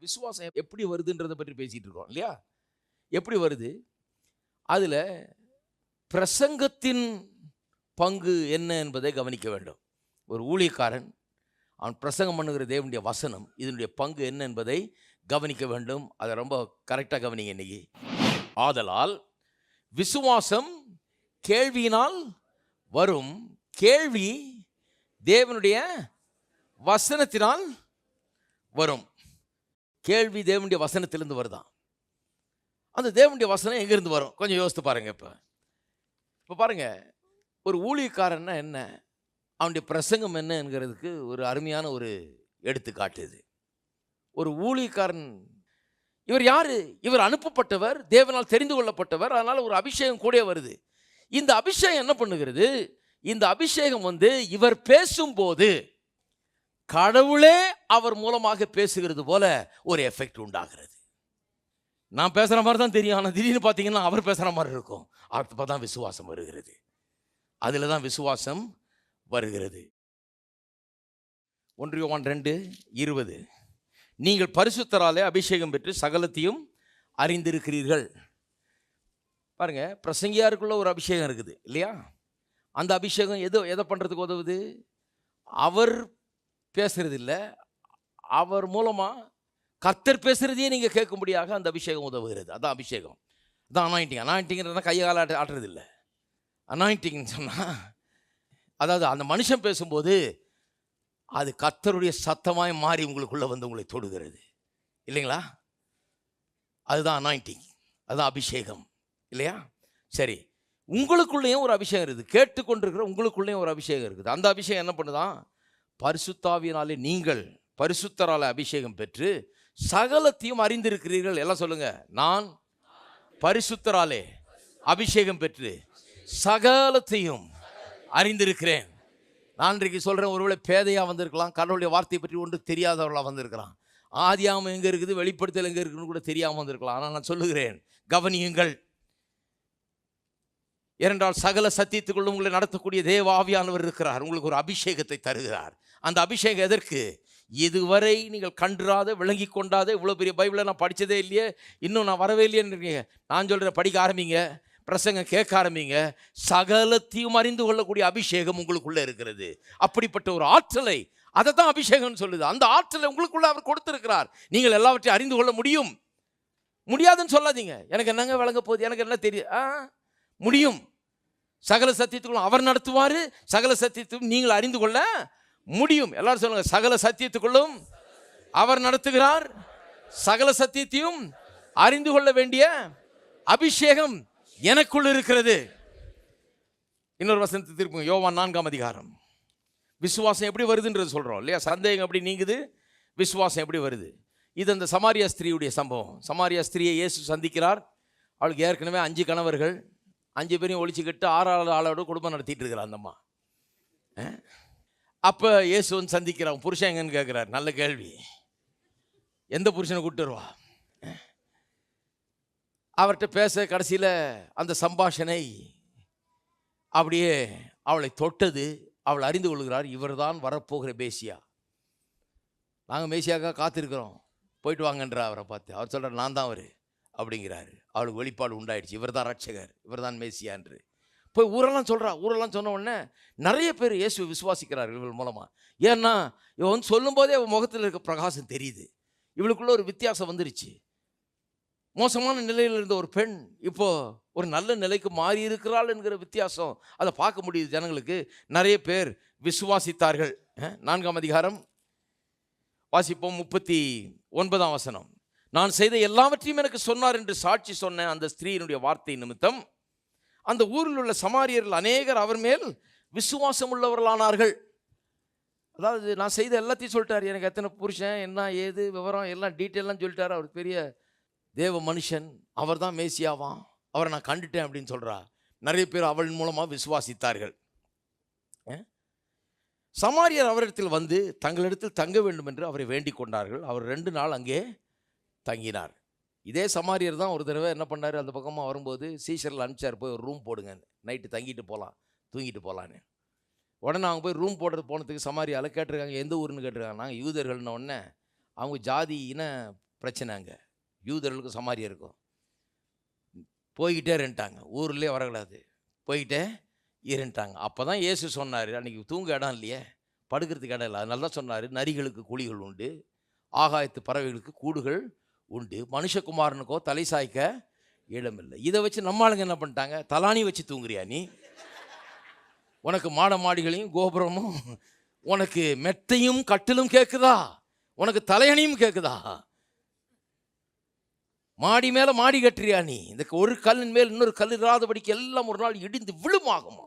விசுவாசம் எப்படி வருதுன்றதை பற்றி பேசிகிட்டு இருக்கோம் இல்லையா? எப்படி வருது? அதில் பிரசங்கத்தின் பங்கு என்ன என்பதை கவனிக்க வேண்டும். ஒரு ஊழியக்காரன் அவன் பிரசங்கம் பண்ணுகிற தேவனுடைய வசனம் இதனுடைய பங்கு என்ன என்பதை கவனிக்க வேண்டும். அதை ரொம்ப கரெக்டாக கவனிங்க இன்னைக்கு. ஆதலால் விசுவாசம் கேள்வியினால் வரும். கேள்வி தேவனுடைய வசனத்தினால் வரும். கேள்வி தேவனுடைய வசனத்திலேருந்து வருதான். அந்த தேவனுடைய வசனம் எங்கேருந்து வரும்? கொஞ்சம் யோசித்து பாருங்கள் இப்போ. இப்போ பாருங்கள் ஒரு ஊழியக்காரன்னா என்ன? அவனுடைய பிரசங்கம் என்ன என்கிறதுக்கு ஒரு அருமையான ஒரு எடுத்துக்காட்டு இது. ஒரு ஊழியக்காரன் இவர் யார்? இவர் அனுப்பப்பட்டவர் தேவனால் தெரிந்து கொள்ளப்பட்டவர் அதனால் ஒரு அபிஷேகம் கூட வருது. இந்த அபிஷேகம் என்ன பண்ணுகிறது? இந்த அபிஷேகம் வந்து இவர் பேசும்போது கடவுளே அவர் மூலமாக பேசுகிறது போல ஒரு எஃபெக்ட் உண்டாகிறது. நான் பேசுகிற மாதிரி தான் தெரியும். ஆனால் திடீர்னு பார்த்தீங்கன்னா அவர் பேசுகிற மாதிரி இருக்கும். அப்போ தான் விசுவாசம் வருகிறது. அதில் தான் விசுவாசம் வருகிறது. ஒன்றியவான் ரெண்டு இருபது. நீங்கள் பரிசுத்தராலே அபிஷேகம் பெற்று சகலத்தையும் அறிந்திருக்கிறீர்கள். பாருங்கள் பிரசங்கியாருக்குள்ளே ஒரு அபிஷேகம் இருக்குது இல்லையா? அந்த அபிஷேகம் எது எதை பண்ணுறதுக்கு உதவுது? அவர் பேசுறது அவர் மூலமாக கர்த்தர் பேசுகிறதையே நீங்கள் கேட்கும்படியாக அந்த அபிஷேகம் உதவுகிறது. அதான் அபிஷேகம். அதான் அனாயிண்டிங் அனாயிண்டிங்கிறதுனா கையை கால ஆட்ட ஆட்டுறது அனாயிண்டிங்னு சொன்னால் அதாவது அந்த மனுஷன் பேசும்போது அது கர்த்தருடைய சத்தமாய் மாறி உங்களுக்குள்ளே வந்து உங்களை தொடுகிறது. இல்லைங்களா? அதுதான் அனாயிண்டிங் அதுதான் அபிஷேகம். இல்லையா? சரி. உங்களுக்குள்ளேயும் ஒரு அபிஷேகம் இருக்குது. கேட்டுக்கொண்டிருக்கிற உங்களுக்குள்ளேயும் ஒரு அபிஷேகம் இருக்குது. அந்த அபிஷேகம் என்ன பண்ணுதான்? பரிசுத்தாவியினாலே நீங்கள் பரிசுத்தரால் அபிஷேகம் பெற்று சகலத்தையும் அறிந்திருக்கிறீர்கள். எல்லாம் சொல்லுங்க. நான் பரிசுத்தராலே அபிஷேகம் பெற்று சகலத்தையும் அறிந்திருக்கிறேன். நான் இன்றைக்கு சொல்கிறேன் ஒருவேளை பேதையாக வந்திருக்கலாம் கடவுளுடைய வார்த்தையை பற்றி ஒன்று தெரியாதவர்களாக வந்திருக்கலாம். ஆதியாமம் எங்கே இருக்குது வெளிப்படுத்தல் எங்கே இருக்குன்னு கூட தெரியாமல் வந்திருக்கலாம். ஆனால் நான் சொல்லுகிறேன் கவனியுங்கள். ஏனென்றால் சகல சத்தியத்துக்குள்ள உங்களை நடத்தக்கூடிய தேவ ஆவியானவர் இருக்கிறார். உங்களுக்கு ஒரு அபிஷேகத்தை தருகிறார். அந்த அபிஷேகம் எதற்கு? இதுவரை நீங்கள் கன்றாத விளங்கி கொண்டாத இவ்வளோ பெரிய பைபிளை நான் படித்ததே இல்லையே இன்னும் நான் வரவே இல்லையேன்னு நான் சொல்கிறேன் படிக்க ஆரம்பிங்க பிரசங்கம் கேட்க ஆரம்பிங்க. சகலத்தையும் அறிந்து கொள்ளக்கூடிய அபிஷேகம் உங்களுக்குள்ளே இருக்கிறது. அப்படிப்பட்ட ஒரு ஆற்றலை அதை தான் அபிஷேகம்னு சொல்லுது. அந்த ஆற்றலை உங்களுக்குள்ளே அவர் கொடுத்துருக்கிறார். நீங்கள் எல்லாவற்றையும் அறிந்து கொள்ள முடியும். முடியாதுன்னு சொல்லாதீங்க. எனக்கு என்னங்க வழங்க போகுது? எனக்கு என்ன தெரியும்? ஆ முடியும். சகல சத்தியத்துக்குள்ள அவர் நடத்துவார். சகல சத்தியத்துக்கும் நீங்கள் அறிந்து கொள்ள முடியும். எல்லாரும் சொல்லுங்க சகல சத்தியத்துக்குள்ளும் அவர் நடத்துகிறார். சகல சத்தியத்தையும் அறிந்து கொள்ள வேண்டிய அபிஷேகம் எனக்குள் இருக்கிறது. இன்னொரு வசனத்தை திருப்புங்க யோவான் நான்காம் அதிகாரம். விசுவாசம் எப்படி வருதுன்றது சொல்கிறோம் இல்லையா? சந்தேகம் எப்படி நீங்குது? விசுவாசம் எப்படி வருது? இது அந்த சமாரியா ஸ்திரீயுடைய சம்பவம். சமாரியா ஸ்திரியை இயேசு சந்திக்கிறார். அவளுக்கு ஏற்கனவே அஞ்சு கணவர்கள். அஞ்சு பேரையும் ஒழிச்சுக்கிட்டு ஆறாவது ஆளோட குடும்பம் நடத்திட்டு இருக்கிறார் அந்தம்மா அப்போ இயேசு வந்து சந்திக்கிறான் புருஷன் எங்கன்னு கேட்குறாரு நல்ல கேள்வி. எந்த புருஷனை கூப்பிட்டு வருவா? அவர்கிட்ட பேச கடைசியில் அந்த சம்பாஷணை அப்படியே அவளை தொட்டது. அவள் அறிந்து கொள்கிறார் இவர்தான் வரப்போகிற பேசியா நாங்கள் மேசியாக்காக காத்திருக்கிறோம். போயிட்டு வாங்கன்றா அவரை பார்த்து. அவர் சொல்கிறார் நான் தான் அவர். அப்படிங்கிறாரு. அவளுக்கு வெளிப்பாடு உண்டாயிடுச்சு. இவர் தான் ரட்சகர் இவர் தான் மேசியான்று போய் ஊரெல்லாம் சொல்கிறா ஊரெல்லாம் சொன்ன உடனே நிறைய பேர் இயேசு விசுவாசிக்கிறார்கள் இவள் மூலமாக ஏன்னா இவன் வந்து சொல்லும்போதே அவன் முகத்தில் இருக்க பிரகாசம் தெரியுது. இவளுக்குள்ள ஒரு வித்தியாசம் வந்துருச்சு. மோசமான நிலையில் இருந்த ஒரு பெண் இப்போ ஒரு நல்ல நிலைக்கு மாறி இருக்கிறாள் என்கிற வித்தியாசம் அதை பார்க்க முடியுது ஜனங்களுக்கு. நிறைய பேர் விசுவாசித்தார்கள். நான்காம் அதிகாரம் வாசிப்போம் முப்பத்தி ஒன்பதாம் வசனம். நான் செய்த எல்லாவற்றையும் எனக்கு சொன்னார் என்று சாட்சி சொன்ன அந்த ஸ்திரீயினுடைய வார்த்தை நிமித்தம் அந்த ஊரில் உள்ள சமாரியர்கள் அநேகர் அவர் மேல் விசுவாசம் உள்ளவர்களானார்கள் அதாவது நான் செய்த எல்லாத்தையும் சொல்லிட்டார். எனக்கு எத்தனை புருஷன் என்ன ஏது விவரம் எல்லாம் டீட்டெயிலாம் சொல்லிட்டார். அவர் பெரிய தேவ மனுஷன். அவர் தான் மேசியாவான் அவரை நான் கண்டுட்டேன் அப்படின்னு சொல்கிறா நிறைய பேர் அவள் மூலமாக விசுவாசித்தார்கள். சமாரியர் அவரிடத்தில் வந்து தங்களிடத்தில் தங்க வேண்டும் என்று அவரை வேண்டிக் கொண்டார்கள். அவர் ரெண்டு நாள் அங்கே தங்கினார். இதே சமாரியர் தான் ஒரு தடவை என்ன பண்ணார்? அந்த பக்கமாக வரும்போது சீசரில் அனுப்பிச்சார் போய் ஒரு ரூம் போடுங்க. நைட்டு தங்கிட்டு போகலாம் தூங்கிட்டு போகலான்னு உடனே அவங்க போய் ரூம் போடுறது போனதுக்கு சமாரியால் கேட்டிருக்காங்க. எந்த ஊருன்னு கேட்டிருக்காங்க. நாங்கள் யூதர்கள்னு உடனே அவங்க ஜாதி இன பிரச்சனை அங்கே. யூதர்களுக்கும் சமாரியருக்கும். போய்கிட்டே இருந்துட்டாங்க. ஊர்லேயே வரக்கூடாது. போய்கிட்டே இருந்துட்டாங்க. அப்போ தான் இயேசு சொன்னார் அன்றைக்கி தூங்க இடம் இல்லையே. படுக்கிறதுக்கு இடம் இல்லை. அதனால தான் சொன்னார் நரிகளுக்கு குழிகள் உண்டு. ஆகாயத்து பறவைகளுக்கு கூடுகள் உண்டு. மனுஷகுமாரனுக்கோ தலை சாய்க்க இடமில்லை இதை வச்சு நம்ம ஆளுங்க என்ன பண்ணிட்டாங்க? தலானி வச்சு தூங்குறியா நீ? உனக்கு மாட மாடிகளையும் கோபுரமும் உனக்கு மெத்தையும் கட்டிலும் கேட்குதா உனக்கு தலையணியும் கேட்குதா மாடி மேலே மாடி கட்டுறியா நீ? இந்த ஒரு கல்லின் மேல் இன்னொரு கல் இராதபடிக்கு எல்லாம் ஒரு நாள் இடிந்து விழுமாகுமா?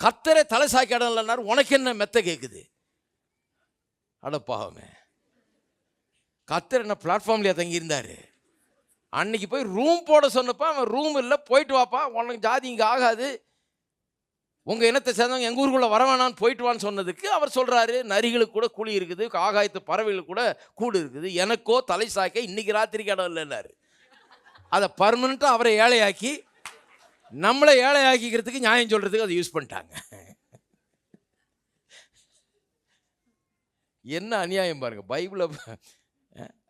கத்தரை தலை சாய்க்க இடம் இல்லைன்னாரு உனக்கு என்ன மெத்த கேட்குது அடப்பாவமே கத்தர் என்ன பிளாட்ஃபார்ம்லையா தங்கியிருந்தாரு. அன்னைக்கு போய் ரூம் போட சொன்னப்போ அவன் ரூம் இல்லை போயிட்டு வாப்பா உனக்கு ஜாதி இங்கே ஆகாது. உங்கள் இனத்தை சேர்ந்தவங்க எங்கள் ஊருக்குள்ளே வர வேணான்னு போயிட்டு வான்னு சொன்னதுக்கு அவர் சொல்கிறாரு நரிகளுக்கு கூட குழி இருக்குது ஆகாயத்து பறவைகளுக்கு கூட கூடு இருக்குது எனக்கோ தலை சாக்க இன்றைக்கி ராத்திரி இடம் இல்லைன்னாரு. அதை பர்மனெண்ட்டாக அவரை ஏழையாக்கி நம்மளை ஏழையாக்கிக்கிறதுக்கு நியாயம் சொல்கிறதுக்கு அதை யூஸ் பண்ணிட்டாங்க. என்ன அநியாயம் பாருங்கள் பைபிளை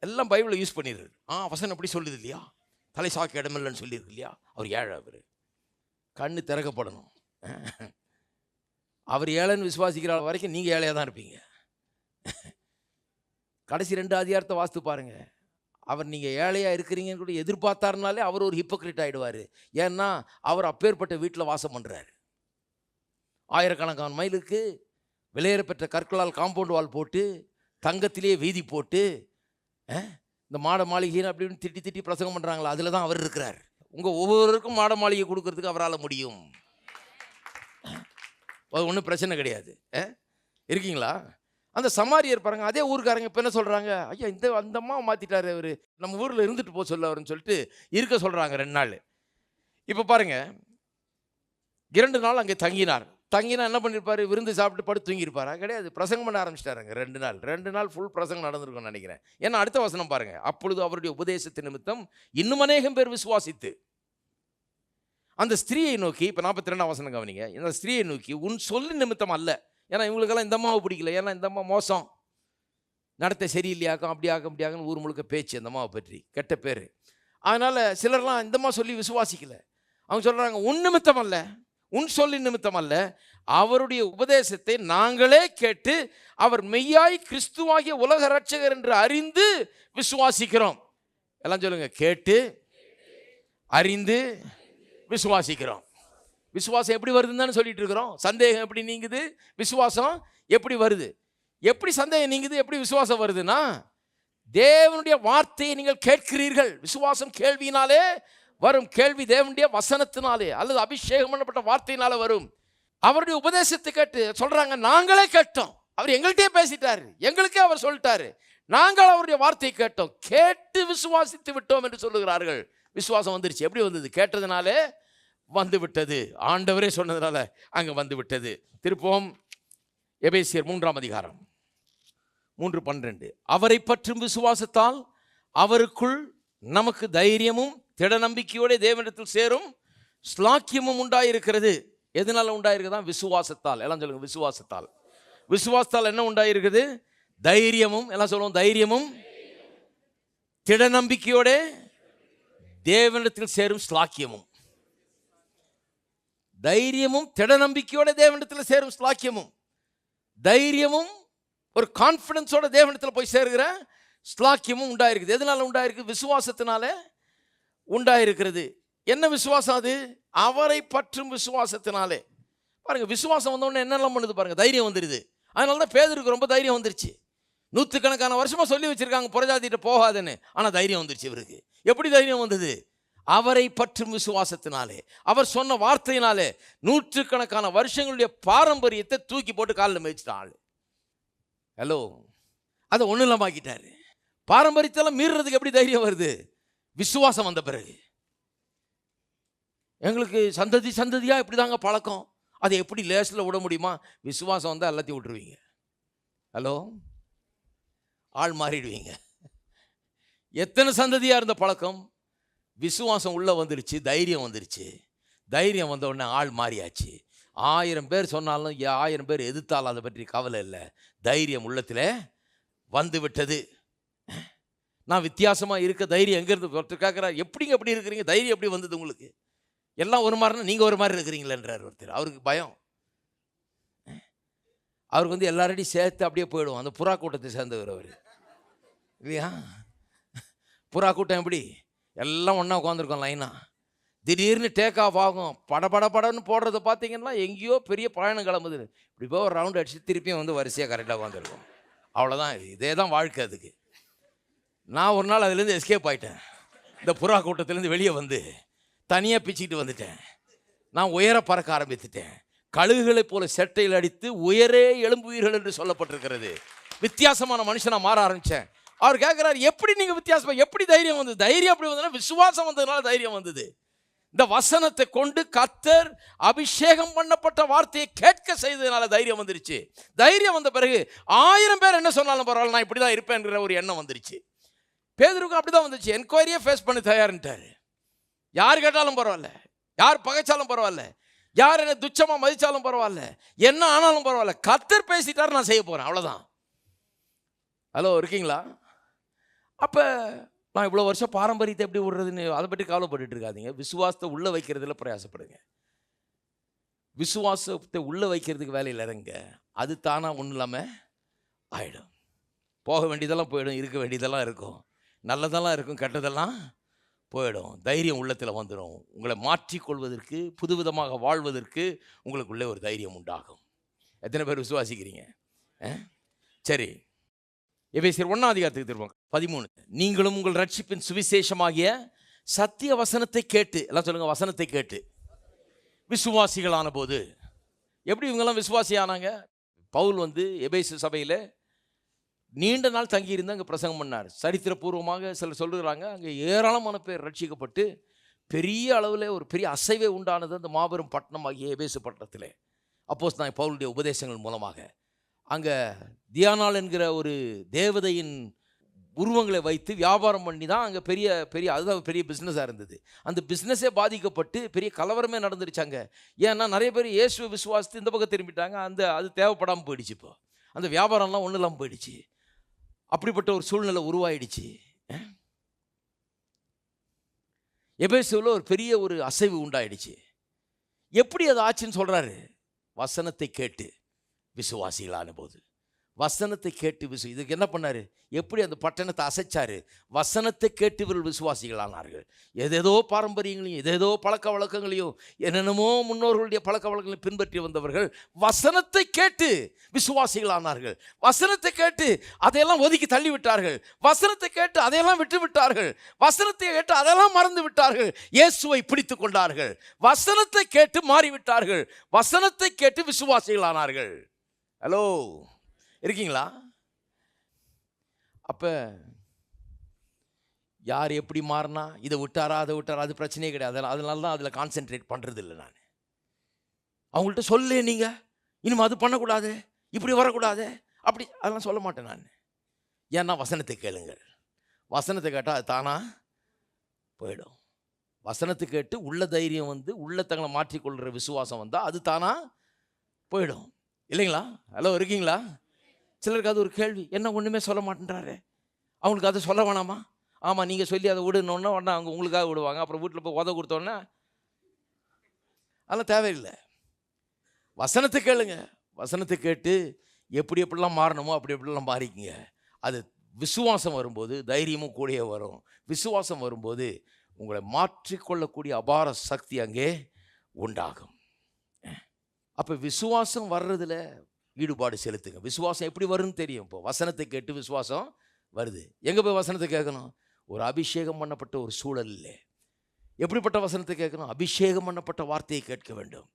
எல்லாம் பைபிளை யூஸ் பண்ணிடுறாரு. ஆ வசனம் அப்படி சொல்லுது இல்லையா? தலை சாக்கு இடமில்லைன்னு சொல்லியிருக்கு இல்லையா? அவர் ஏழை அவர் கண்ணு திறக்கப்படணும். அவர் ஏழைன்னு விசுவாசிக்கிற வரைக்கும் நீங்கள் ஏழையாக தான் இருப்பீங்க. கடைசி ரெண்டு அதிகாரத்தை வாஸ்து பாருங்கள் அவர் நீங்கள் ஏழையாக இருக்கிறீங்கன்னு கூட எதிர்பார்த்தாருனாலே அவர் ஒரு ஹிப்போக்ரிட் ஆகிடுவார் ஏன்னா அவர் அப்பேற்பட்ட வீட்டில் வாசம் பண்ணுறாரு ஆயிரக்கணக்கான மைலுக்கு விலையேறப்பெற்ற கற்களால் காம்பவுண்ட் வால் போட்டு தங்கத்திலேயே வீதி போட்டு இந்த மாட மாளிகைன்னு அப்படின்னு திட்டி திட்டி பிரசங்கம் பண்ணுறாங்களா அதில் தான் அவர் இருக்கிறார். உங்கள் ஒவ்வொருவருக்கும் மாட மாளிகை கொடுக்கறதுக்கு அவரால் முடியும். அது ஒன்றும் பிரச்சனை கிடையாது. இருக்கீங்களா? அந்த சமாரியர் பாருங்க அதே ஊருக்காரங்க இப்போ என்ன சொல்கிறாங்க ஐயா இந்த அந்த அம்மாவை மாற்றிட்டார் அவர். நம்ம ஊரில் இருந்துட்டு போக சொல்ல அவருன்னு சொல்லிட்டு இருக்க சொல்கிறாங்க ரெண்டு நாள். இப்போ பாருங்கள் இரண்டு நாள் அங்கே தங்கினார். தங்கினா என்ன பண்ணியிருப்பார் விருந்து சாப்பிட்டு படுத்து தூங்கியிருப்பாரா. கிடையாது. பிரசங்கம் பண்ண ஆரம்பிச்சிட்டாருங்க. ரெண்டு நாள். ரெண்டு நாள் ஃபுல் பிரசங்கம் நடந்திருக்கும்னு நினைக்கிறேன். ஏன்னா அடுத்த வசனம் பாருங்கள் அப்பொழுது அவருடைய உபதேசத்து நிமித்தம் இன்னும் அநேகம் பேர் விசுவாசித்து அந்த ஸ்திரீயை நோக்கி இப்போ நாற்பத்தி ரெண்டாம் வசனம் கவனிங்க. இந்த ஸ்திரீயை நோக்கி உன் சொல்லு நிமித்தம் அல்ல. ஏன்னா இவங்களுக்கெல்லாம் இந்த அம்மாவை பிடிக்கல. ஏன்னா இந்த அம்மா மோசம். நடத்தை சரியில்லையாக்கும் அப்படி அப்படியாக்கும் ஊர் முழுக்க பேச்சு இந்த அம்மாவை பற்றி. கெட்ட பேர். அதனால் சிலர்லாம் இந்தம்மா சொல்லி விசுவாசிக்கல. அவங்க சொல்கிறாங்க உன் நிமித்தம் அல்ல. உன் சொல்லி நிமித்தம் அல்ல அவருடைய உபதேசத்தை நாங்களே கேட்டு அவர் மெய்யாய் கிறிஸ்துவாகிய உலக ரட்சகர் என்று அறிந்து விசுவாசிக்கிறோம். எல்லாம் சொல்லுங்க கேட்டு அறிந்து விசுவாசிக்கிறோம். விசுவாசம் எப்படி வருதுன்னு சொல்லிட்டு இருக்கிறோம். சந்தேகம் எப்படி நீங்குது? விசுவாசம் எப்படி வருது? எப்படி சந்தேகம் நீங்குது? எப்படி விசுவாசம் வருதுன்னா தேவனுடைய வார்த்தையை நீங்கள் கேட்கிறீர்கள். விசுவாசம் கேள்வியினாலே வரும் கேள்வி தேவனுடைய வசனத்தினாலே அல்லது அபிஷேகம் பண்ணப்பட்ட வார்த்தையினால வரும். அவருடைய உபதேசத்தை கேட்டு சொல்றாங்க நாங்களே கேட்டோம். அவர் எங்கள்கிட்டயே பேசிட்டாரு. எங்களுக்கே அவர் சொல்லிட்டாரு. நாங்கள் அவருடைய வார்த்தையை கேட்டோம். கேட்டு விசுவாசித்து விட்டோம் என்று சொல்லுகிறார்கள். விசுவாசம் வந்துருச்சு. எப்படி வந்தது? கேட்டதுனாலே வந்து விட்டது ஆண்டவரே சொன்னதுனால அங்கே வந்து விட்டது திருப்போம் எபேசியர் மூன்றாம் அதிகாரம். மூன்று பன்னிரெண்டு. அவரை பற்றும் விசுவாசத்தால் அவருக்குள் நமக்கு தைரியமும் திட நம்பிக்கையோட தேவனிடத்தில் சேரும் ஸ்லாக்கியமும் உண்டாயிருக்கிறது. எதனால உண்டாயிருக்குதா? விசுவாசத்தால். எல்லாம் சொல்லுங்க விசுவாசத்தால். விசுவாசத்தால் என்ன உண்டாயிருக்குது? தைரியமும் எல்லாம் சொல்லுவோம் தைரியமும். திட நம்பிக்கையோட தேவனிடத்தில் சேரும் ஸ்லாக்கியமும். தைரியமும் திட நம்பிக்கையோட தேவனிடத்தில் சேரும் ஸ்லாக்கியமும். தைரியமும் ஒரு கான்ஃபிடன்ஸோட தேவனிடத்தில் போய் சேருகிற ஸ்லாக்கியமும் உண்டாயிருக்குது. எதனால உண்டாயிருக்கு? விசுவாசத்தினால உண்டாயிருக்கிறது. என்ன விசுவாசம் அது? அவரை பற்றும் விசுவாசத்தினாலே. பாருங்க விசுவாசம் வந்தோடனே என்னெல்லாம் பண்ணுது பாருங்க தைரியம் வந்துடுது அதனால தான் பேதருக்கு ரொம்ப தைரியம் வந்துருச்சு. நூற்றுக்கணக்கான வருஷமாக சொல்லி வச்சிருக்காங்க புறஜாதிகிட்ட போகாதுன்னு. ஆனால் தைரியம் வந்துருச்சு இவருக்கு. எப்படி தைரியம் வந்தது? அவரை பற்றும் விசுவாசத்தினாலே. அவர் சொன்ன வார்த்தையினாலே. நூற்றுக்கணக்கான வருஷங்களுடைய பாரம்பரியத்தை தூக்கி போட்டு காலில் மேய்ச்சிட்டாள். ஹலோ அதை ஒன்றும் இல்லாமாக்கிட்டாரு பாரம்பரியத்தெல்லாம் மீறுறதுக்கு எப்படி தைரியம் வருது? விசுவாசம் வந்த பிறகு. எங்களுக்கு சந்ததி சந்ததியாக இப்படி தாங்க பழக்கம். அதை எப்படி லேசில் விட முடியுமா? விசுவாசம் வந்தால் எல்லாத்தையும் விட்டுருவீங்க. ஹலோ? ஆள் மாறிடுவீங்க. எத்தனை சந்ததியாக இருந்த பழக்கம்? விசுவாசம் உள்ளே வந்துருச்சு தைரியம் வந்துருச்சு. தைரியம் வந்த உடனே ஆள் மாறியாச்சு. ஆயிரம் பேர் சொன்னாலும் ஆயிரம் பேர் எதிர்த்தாலும் அதை பற்றி கவலை இல்லை. தைரியம் உள்ளத்தில் வந்து விட்டது நான் வித்தியாசமாக இருக்க தைரியம் எங்கேருந்து ஒருத்தர் கேட்குறாரு எப்படிங்க எப்படி இருக்கிறீங்க? தைரியம் எப்படி வந்தது உங்களுக்கு? எல்லாம் ஒரு மாதிரினா நீங்கள் ஒரு மாதிரி இருக்கிறீங்களேன்றார் ஒருத்தர். அவருக்கு பயம். அவருக்கு வந்து எல்லாரையும் சேர்த்து அப்படியே போயிடும் அந்த புறா கூட்டத்தை சேர்ந்தவர் அவர். இல்லையா? புறா கூட்டம் எப்படி? எல்லாம் ஒன்றா உட்காந்துருக்கோம் லைனாக திடீர்னு டேக் ஆஃப் ஆகும். பட பட படன்னு போடுறத பார்த்தீங்கன்னா எங்கேயோ பெரிய பயணம் கிளம்புது. இப்படி போய் ஒரு ரவுண்ட் அடிச்சு திருப்பியும் வந்து வரிசையாக கரெக்டாக உட்காந்துருக்கும் அவ்வளோதான் இதே தான் வாழ்க்கை அதுக்கு. நான் ஒரு நாள் அதுலேருந்து எஸ்கேப் ஆயிட்டேன். இந்த புறா கூட்டத்திலேருந்து வெளியே வந்து தனியாக பிச்சுக்கிட்டு வந்துட்டேன். நான் உயர பறக்க ஆரம்பித்துட்டேன். கழுகுகளைப் போல செட்டையில் அடித்து உயரே எலும்புவீர்கள் என்று சொல்லப்பட்டிருக்கிறது. வித்தியாசமான மனுஷனை மாற ஆரம்பித்தேன் அவர் கேட்குறாரு எப்படி நீங்கள் வித்தியாசமாக எப்படி தைரியம் வந்தது? தைரியம் அப்படி வந்ததுன்னா விசுவாசம் வந்ததுனால தைரியம் வந்தது. இந்த வசனத்தை கொண்டு கத்தர் அபிஷேகம் பண்ணப்பட்ட வார்த்தையை கேட்க செய்ததுனால தைரியம் வந்துருச்சு. தைரியம் வந்த பிறகு ஆயிரம் பேர் என்ன சொன்னாலும் பரவாயில்ல நான் இப்படி தான் இருப்பேங்கிற ஒரு எண்ணம் வந்துருச்சு. பேதருக்கும் அப்படி தான் வந்துச்சு. என்கொயரியே ஃபேஸ் பண்ணி தயாருன்ட்டார். யார் கேட்டாலும் பரவாயில்ல. யார் பகைச்சாலும் பரவாயில்ல. யார் என்ன துச்சமாக மதித்தாலும் பரவாயில்ல. என்ன ஆனாலும் பரவாயில்ல. கத்தர் பேசிட்டார் நான் செய்ய போகிறேன் அவ்வளோதான் ஹலோ இருக்கீங்களா? அப்போ நான் இவ்வளோ வருஷம் பாரம்பரியத்தை எப்படி விடுறதுன்னு அதை பற்றி கவலைப்பட்டுட்டு இருக்காதிங்க. விசுவாசத்தை உள்ளே வைக்கிறதுல பிரயாசப்படுங்க. விசுவாசத்தை உள்ளே வைக்கிறதுக்கு வேலையில் இறங்க. அது தானாக ஒன்றும் இல்லாமல் ஆயிடும். போக வேண்டியதெல்லாம் போயிடும் இருக்க வேண்டியதெல்லாம் இருக்கும். நல்லதெல்லாம் இருக்கும் கெட்டதெல்லாம் போயிடும். தைரியம் உள்ளத்தில் வந்துடும் உங்களை மாற்றிக்கொள்வதற்கு புதுவிதமாக வாழ்வதற்கு உங்களுக்குள்ளே ஒரு தைரியம் உண்டாகும். எத்தனை பேர் விசுவாசிக்கிறீங்க? ஆ? சரி. எபேசியர் ஒன்றாம் அதிகாரத்துக்கு திரும்ப பதிமூணு. நீங்களும் உங்கள் ரட்சிப்பின் சுவிசேஷமாகிய சத்திய வசனத்தை கேட்டு எல்லாம் சொல்லுங்கள் வசனத்தை கேட்டு. விசுவாசிகளான போது எப்படி இவங்கெல்லாம் விசுவாசி ஆனாங்க பவுல் வந்து எபேசு சபையில் நீண்ட நாள் தங்கியிருந்து அங்கே பிரசங்கம் பண்ணார். சரித்திரபூர்வமாக சிலர் சொல்லுகிறாங்க அங்கே ஏராளமான பேர் ரட்சிக்கப்பட்டு பெரிய அளவில் ஒரு பெரிய அசைவே உண்டானது அந்த மாபெரும் பட்டணம் ஆகிய ஏபேசு பட்டணத்தில். அப்போஸ் நான் பவுலுடைய உபதேசங்கள் மூலமாக. அங்கே தியானால் என்கிற ஒரு தேவதையின் உருவங்களை வைத்து வியாபாரம் பண்ணி தான் அங்கே பெரிய பெரிய அதுதான் பெரிய பிஸ்னஸாக இருந்தது. அந்த பிஸ்னஸே பாதிக்கப்பட்டு பெரிய கலவரமே நடந்துருச்சாங்க ஏன்னா நிறைய பேர் இயேசுவை விசுவாசத்து இந்த பக்கம் திரும்பிட்டாங்க அந்த அது தேவைப்படாமல் போயிடுச்சு இப்போ. அந்த வியாபாரம்லாம் ஒன்றும் இல்லாமல் போயிடுச்சு. அப்படிப்பட்ட ஒரு சூழ்நிலை உருவாயிடுச்சு. எபேசுவில் ஒரு பெரிய ஒரு அசைவு உண்டாயிடுச்சு. எப்படி அது ஆச்சுன்னு சொல்கிறாரு வசனத்தை கேட்டு விசுவாசிகளான போது. வசனத்தை கேட்டு விசு இதுக்கு என்ன பண்ணாரு? எப்படி அந்த பட்டணத்தை அசைச்சாரு? வசனத்தை கேட்டு இவர்கள் விசுவாசிகளானார்கள். எதேதோ பாரம்பரியங்களையும் எதேதோ பழக்க வழக்கங்களையும் என்னென்னமோ முன்னோர்களுடைய பழக்க வழக்கங்களையும் பின்பற்றி வந்தவர்கள் வசனத்தை கேட்டு விசுவாசிகளானார்கள். வசனத்தை கேட்டு அதையெல்லாம் ஒதுக்கி தள்ளி விட்டார்கள் வசனத்தை கேட்டு அதையெல்லாம் விட்டு விட்டார்கள் வசனத்தை கேட்டு அதெல்லாம் மறந்து விட்டார்கள். இயேசுவை பிடித்து கொண்டார்கள். வசனத்தை கேட்டு மாறிவிட்டார்கள். வசனத்தை கேட்டு விசுவாசிகளானார்கள். ஹலோ இருக்கீங்களா? அப்போ யார் எப்படி மாறினா இதை விட்டாரா அதை விட்டாரா அது பிரச்சனையே கிடையாது. அதெல்லாம் அதனால தான் அதில் கான்சென்ட்ரேட் பண்ணுறது இல்லை நான். அவங்கள்ட்ட சொல்லு நீங்கள் இனிமேல் அது பண்ணக்கூடாது. இப்படி வரக்கூடாது. அப்படி அதெல்லாம் சொல்ல மாட்டேன் நான். ஏன்னா வசனத்தை கேளுங்கள். வசனத்தை கேட்டால் அது தானா போயிடும். வசனத்தை கேட்டு உள்ள தைரியம் வந்து உள்ளத்தங்களை மாற்றிக்கொள்கிற விசுவாசம் வந்தால் அது தானா போயிடும். இல்லைங்களா? ஹலோ இருக்கீங்களா? சிலருக்கு அது ஒரு கேள்வி என்ன ஒன்றுமே சொல்ல மாட்டேன்றாரு. அவங்களுக்கு அதை சொல்ல வேணாமா? ஆமாம் நீங்கள் சொல்லி அதை விடணுன்னா உடனே அவங்க உங்களுக்காக விடுவாங்க. அப்புறம் வீட்டில் போய் உத கொடுத்தோன்னே அதெல்லாம் தேவையில்லை. வசனத்தை கேளுங்க. வசனத்தை கேட்டு எப்படி எப்படிலாம் மாறணுமோ அப்படி எப்படிலாம் மாறிக்குங்க. அது விசுவாசம் வரும்போது தைரியமும் கூடயே வரும். விசுவாசம் வரும்போது உங்களை மாற்றிக்கொள்ளக்கூடிய அபார சக்தி அங்கே உண்டாகும். அப்போ விசுவாசம் வர்றதுல ஈடுபாடு செலுத்துங்க. விசுவாசம் எப்படி வரும்னு தெரியும். இப்போ வசனத்தை கேட்டு விசுவாசம் வருது. எங்கே போய் வசனத்தை கேட்கணும்? ஒரு அபிஷேகம் பண்ணப்பட்ட ஒரு சூழலில். எப்படிப்பட்ட வசனத்தை கேட்கணும்? அபிஷேகம் பண்ணப்பட்ட வார்த்தையை கேட்க வேண்டும்.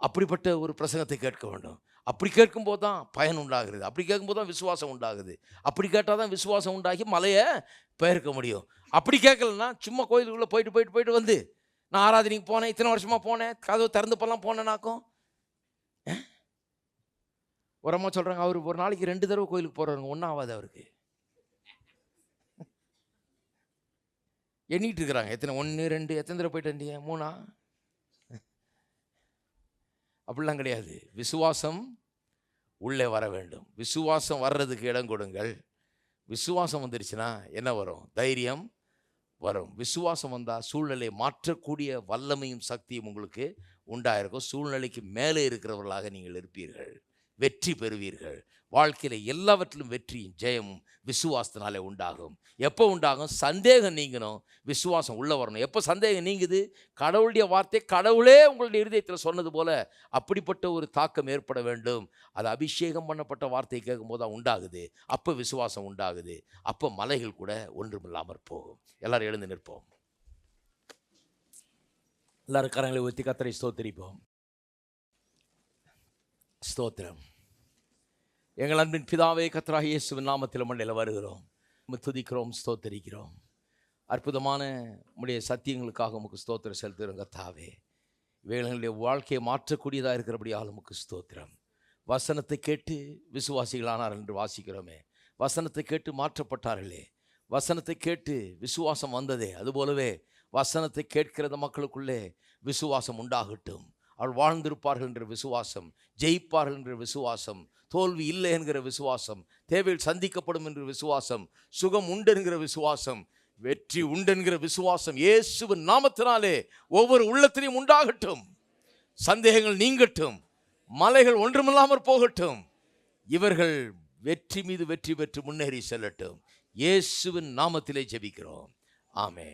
அப்படிப்பட்ட ஒரு பிரசங்கத்தை கேட்க வேண்டும். அப்படி கேட்கும்போது தான் பயன் உண்டாகிறது. அப்படி கேட்கும்போது தான் விசுவாசம் உண்டாகுது. அப்படி கேட்டால் தான் விசுவாசம் உண்டாகி மலையை பெயர்க்க முடியும். அப்படி கேட்கலன்னா சும்மா கோயிலுக்குள்ளே போயிட்டு போயிட்டு போயிட்டு வந்து நான் ஆராதனைக்கு போனேன் இத்தனை வருஷமாக போனேன் கதவு திறந்து போகலாம் போனேனாக்கும் ஒரு அம்மா சொல்கிறாங்க அவர் ஒரு நாளைக்கு ரெண்டு தடவை கோயிலுக்கு போகிறவங்க ஒன்றும் ஆகாது அவருக்கு. எண்ணிட்டு இருக்கிறாங்க. எத்தனை ஒன்று ரெண்டு எத்தனை தடவை போயிட்டு வந்தீங்க? மூணா? அப்படிலாம் கிடையாது. விசுவாசம் உள்ளே வர வேண்டும். விசுவாசம் வர்றதுக்கு இடம் கொடுங்கள். விசுவாசம் வந்துருச்சுன்னா என்ன வரும்? தைரியம் வரும். விசுவாசம் வந்தால் சூழ்நிலையை மாற்றக்கூடிய வல்லமையும் சக்தியும் உங்களுக்கு உண்டாயிருக்கும். சூழ்நிலைக்கு மேலே இருக்கிறவர்களாக நீங்கள் இருப்பீர்கள். வெற்றி பெறுவீர்கள். வாழ்க்கையில் எல்லாவற்றிலும் வெற்றியும் ஜெயமும் விசுவாசத்தினாலே உண்டாகும். எப்போ உண்டாகும்? சந்தேகம் நீங்கணும். விசுவாசம் உள்ள வரணும். எப்போ சந்தேகம் நீங்குது? கடவுளுடைய வார்த்தை கடவுளே உங்களுடைய இருதயத்தில் சொன்னது போல அப்படிப்பட்ட ஒரு தாக்கம் ஏற்பட வேண்டும். அது அபிஷேகம் பண்ணப்பட்ட வார்த்தையை கேட்கும்போது தான் உண்டாகுது. அப்போ விசுவாசம் உண்டாகுது. அப்போ மலைகள் கூட ஒன்றுமில்லாமற் போகும். எல்லோரும் எழுந்து நிற்போம். எல்லாரும் கரங்களை ஊற்றி கத்தரை ஸ்தோத்திரிப்போம். ஸ்தோத்திரம். எங்கள் அன்பின் பிதாவே கத்ராக இயேசுவின் நாமத்தில் மண்டையில் வருகிறோம் துதிக்கிறோம் ஸ்தோத்தரிக்கிறோம். அற்புதமான உடைய சத்தியங்களுக்காக உமக்கு ஸ்தோத்திரம் செலுத்துகிறோம் கத்தாவே வேலைகளுடைய வாழ்க்கையை மாற்றக்கூடியதாக இருக்கிறபடியால் உமக்கு ஸ்தோத்திரம். வசனத்தை கேட்டு விசுவாசிகளானார் என்று வாசிக்கிறோமே. வசனத்தை கேட்டு மாற்றப்பட்டார்களே. வசனத்தை கேட்டு விசுவாசம் வந்ததே. அதுபோலவே வசனத்தை கேட்கிறத மக்களுக்குள்ளே விசுவாசம் உண்டாகட்டும். அவள் வாழ்ந்திருப்பார்கள் என்ற விசுவாசம் ஜெயிப்பார்கள் என்ற விசுவாசம் தோல்வி இல்லை என்கிற விசுவாசம் தேவையில் சந்திக்கப்படும் என்ற விசுவாசம் சுகம் உண்டு என்கிற விசுவாசம் வெற்றி உண்டு என்கிற விசுவாசம் இயேசுவின் நாமத்தினாலே ஒவ்வொரு உள்ளத்திலையும் உண்டாகட்டும். சந்தேகங்கள் நீங்கட்டும் மலைகள் ஒன்றுமில்லாமற் போகட்டும் இவர்கள் வெற்றி மீது வெற்றி பெற்று முன்னேறி செல்லட்டும். இயேசுவின் நாமத்திலே ஜெபிக்கிறோம். ஆமே